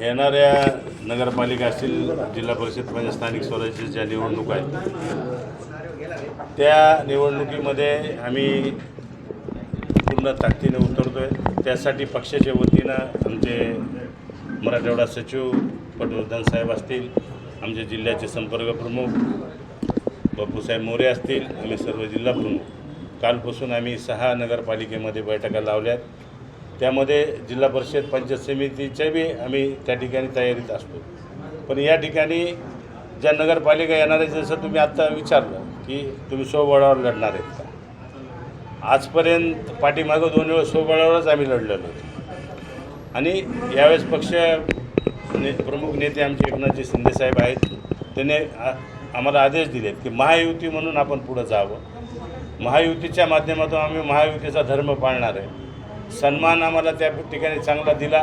येणाऱ्या नगरपालिका असतील जिल्हा परिषद म्हणजे स्थानिक स्वराज्य ज्या निवडणुका आहेत त्या निवडणुकीमध्ये आम्ही पूर्ण ताकदीने उतरतोय. त्यासाठी पक्षाच्या वतीनं आमचे मराठवाडा सचिव पटवर्धन साहेब असतील आमचे जिल्ह्याचे संपर्क प्रमुख बापूसाहेब मोरे असतील आम्ही सर्व जिल्हा प्रमुख. कालपासून आम्ही सहा नगरपालिकेमध्ये बैठका लावल्यात. त्यामध्ये जिल्हा परिषद पंचायत समितीच्या बी आम्ही त्या ठिकाणी तयारीत असतो. पण या ठिकाणी ज्या नगरपालिका येणार आहे जसं तुम्ही आत्ता विचारलं की तुम्ही स्वबळावर लढणार आहेत का? आजपर्यंत पाठीमागं दोन वेळेस स्वबळावरच आम्ही लढलेलो होतो. आणि यावेळेस पक्ष ने प्रमुख नेते आमचे एकनाथजी शिंदेसाहेब आहेत. त्याने आम्हाला आदेश दिलेत की महायुती म्हणून आपण पुढं जावं. महायुतीच्या माध्यमातून आम्ही महायुतीचा धर्म पाळणार आहे. सन्मान आम्हाला त्या ठिकाणी चांगला दिला.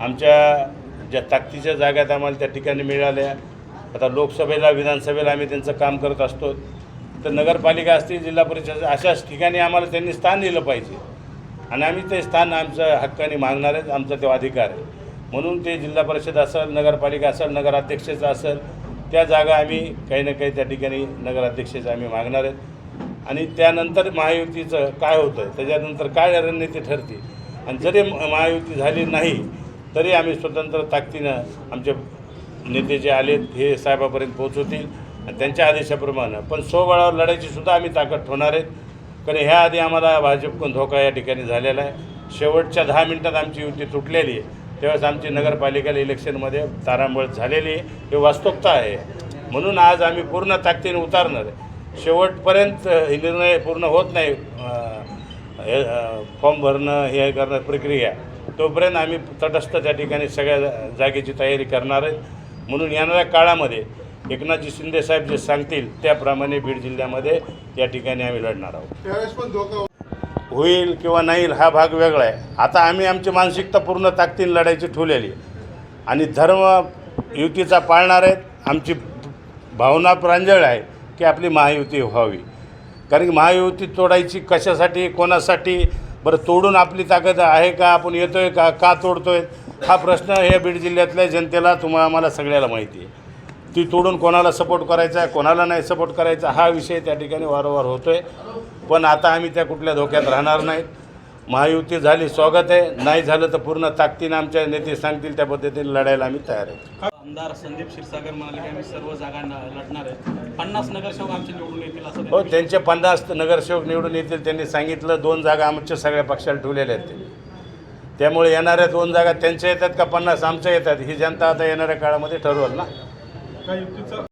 आमच्या ज्या ताकदीच्या जागात आम्हाला त्या ठिकाणी मिळाल्या. आता लोकसभेला विधानसभेला आम्ही त्यांचं काम करत असतो. तर नगरपालिका असतील जिल्हा परिषद अशाच ठिकाणी आम्हाला त्यांनी स्थान दिलं पाहिजे. आणि आम्ही ते स्थान आमचं हक्काने मागणार आहेत आमचा तो अधिकार आहे. म्हणून ते जिल्हा परिषद असेल नगरपालिका असेल नगराध्यक्षाचं असेल त्या जागा आम्ही काही ना काही त्या ठिकाणी नगराध्यक्षाचं आम्ही मागणार आहेत. आणि त्यानंतर महायुतीचं काय होतं त्याच्यानंतर काय रणनीती ठरते? आणि जरी म- महायुती झाली नाही तरी आम्ही स्वतंत्र ताकदीनं आमचे नेते जे आलेत हे साहेबापर्यंत पोहोचवतील आणि त्यांच्या आदेशाप्रमाणे. पण सोबळावर लढायची सुद्धा आम्ही ताकद ठेवणार आहेत. कारण ह्या आधी आम्हाला भाजपकडून धोका या ठिकाणी झालेला आहे. शेवटच्या दहा मिनिटात आमची युती तुटलेली आहे. त्यावेळेस आमची नगरपालिकेला इलेक्शनमध्ये तारांबळ झालेली आहे. हे वास्तवता आहे. म्हणून आज आम्ही पूर्ण ताकदीने उतारणार आहे. शेवटपर्यंत हे निर्णय पूर्ण होत नाही. हे, फॉर्म भरणं हे करणं प्रक्रिया. तोपर्यंत आम्ही तटस्थ त्या ठिकाणी सगळ्या जा- जागेची तयारी करणार आहेत म्हणून येणाऱ्या काळामध्ये एकनाथजी शिंदे साहेब जे सांगतील त्याप्रमाणे बीड जिल्ह्यामध्ये या ठिकाणी आम्ही लढणार आहोत. होईल किंवा नाही हा भाग वेगळा आहे. आता आम्ही आमची मानसिकता पूर्ण ताकदीने लढायची ठेवलेली आहे. आणि धर्म युतीचा पाळणार आहेत. आमची भावना प्रांजळ आहे. की आपली महायुती व्हावी. कारण की महायुती तोडायची कशासाठी कोणासाठी? बरं तोडून आपली ताकद आहे का? आपण येतो आहे का? का तोडतो आहे हा प्रश्न हे बीड जिल्ह्यातल्या जनतेला तुम्हाला आम्हाला सगळ्याला माहिती आहे. ती तोडून कोणाला सपोर्ट करायचा आहे कोणाला नाही सपोर्ट करायचा हा विषय त्या ठिकाणी वारंवार होतो आहे पण आता आम्ही त्या कुठल्या धोक्यात राहणार नाहीत. महायुती झाली स्वागत आहे. नाही झालं तर पूर्ण ताकदीनं आमच्या नेते सांगतील त्या पद्धतीने लढायला आम्ही तयार आहे. आमदार संदीप क्षीरसागर म्हणाले की आम्ही सर्व जागा लढणार आहेत पन्नास नगरसेवक आमचे निवडून येतील असं हो त्यांनी त्यांचे पन्नास नगरसेवक निवडून येतील त्यांनी सांगितलं दोन जागा आमच्या सगळ्या पक्षाला ठेवलेल्या आहेत त्यांनी त्यामुळे येणाऱ्या दोन जागा त्यांच्या येतात का पन्नास आमच्या येतात ही जनता आता येणाऱ्या काळामध्ये ठरवल ना.